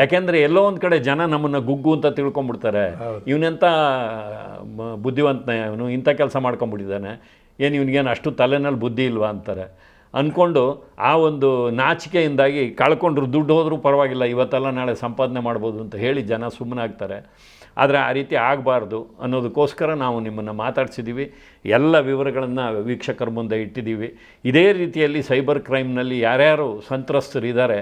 ಯಾಕೆಂದರೆ ಎಲ್ಲೋ ಒಂದು ಕಡೆ ಜನ ನಮ್ಮನ್ನು ಗುಗ್ಗು ಅಂತ ತಿಳ್ಕೊಂಬಿಡ್ತಾರೆ ಇವನೆಂಥ ಬುದ್ಧಿವಂತನೇ ಬುದ್ಧಿವಂತನ ಇವನು ಇಂಥ ಕೆಲಸ ಮಾಡ್ಕೊಂಬಿಟ್ಟಿದ್ದಾನೆ ಏನು ಇವನಿಗೇನು ಅಷ್ಟು ತಲೆನಲ್ಲಿ ಬುದ್ಧಿ ಇಲ್ವಾ ಅಂತಾರೆ. ಅಂದ್ಕೊಂಡು ಆ ಒಂದು ನಾಚಿಕೆಯಿಂದಾಗಿ ಕಳ್ಕೊಂಡ್ರು ದುಡ್ಡು ಹೋದರೂ ಪರವಾಗಿಲ್ಲ, ಇವತ್ತೆಲ್ಲ ನಾಳೆ ಸಂಪಾದನೆ ಮಾಡ್ಬೋದು ಅಂತ ಹೇಳಿ ಜನ ಸುಮ್ಮನಾಗ್ತಾರೆ. ಆದರೆ ಆ ರೀತಿ ಆಗಬಾರ್ದು ಅನ್ನೋದಕ್ಕೋಸ್ಕರ ನಾವು ನಿಮ್ಮನ್ನು ಮಾತಾಡ್ಸಿದ್ದೀವಿ ಎಲ್ಲ ವಿವರಗಳನ್ನು ವೀಕ್ಷಕರ ಮುಂದೆ ಇಟ್ಟಿದ್ದೀವಿ ಇದೇ ರೀತಿಯಲ್ಲಿ ಸೈಬರ್ ಕ್ರೈಮ್ನಲ್ಲಿ ಯಾರ್ಯಾರು ಸಂತ್ರಸ್ತರಿದ್ದಾರೆ,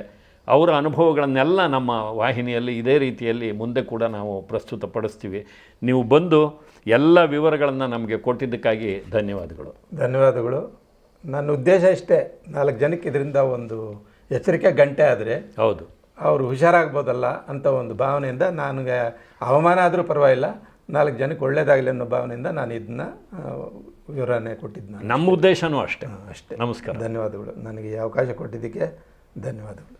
ಅವರ ಅನುಭವಗಳನ್ನೆಲ್ಲ ನಮ್ಮ ವಾಹಿನಿಯಲ್ಲಿ ಇದೇ ರೀತಿಯಲ್ಲಿ ಮುಂದೆ ಕೂಡ ನಾವು ಪ್ರಸ್ತುತಪಡಿಸ್ತೀವಿ. ನೀವು ಬಂದು ಎಲ್ಲ ವಿವರಗಳನ್ನು ನಮಗೆ ಕೊಟ್ಟಿದ್ದಕ್ಕಾಗಿ ಧನ್ಯವಾದಗಳು. ಧನ್ಯವಾದಗಳು. ನನ್ನ ಉದ್ದೇಶ ಇಷ್ಟೇ ನಾಲ್ಕು ಜನಕ್ಕೆ ಇದರಿಂದ ಒಂದು ಎಚ್ಚರಿಕೆ ಗಂಟೆ ಆದರೆ ಹೌದು. ಅವರು ಹುಷಾರಾಗ್ಬೋದಲ್ಲ ಅಂತ ಒಂದು ಭಾವನೆಯಿಂದ ನನಗೆ ಅವಮಾನ ಆದರೂ ಪರವಾಗಿಲ್ಲ ನಾಲ್ಕು ಜನಕ್ಕೆ ಒಳ್ಳೇದಾಗಲಿ ಅನ್ನೋ ಭಾವನೆಯಿಂದ ನಾನು ಇದನ್ನ ವಿವರಣೆ ಕೊಟ್ಟಿದ್ದು ನಮ್ಮ ಉದ್ದೇಶನೂ ಅಷ್ಟೇ. ಅಷ್ಟೇ. ನಮಸ್ಕಾರ. ಧನ್ಯವಾದಗಳು. ನನಗೆ ಈ ಅವಕಾಶ ಕೊಟ್ಟಿದ್ದಕ್ಕೆ ಧನ್ಯವಾದಗಳು.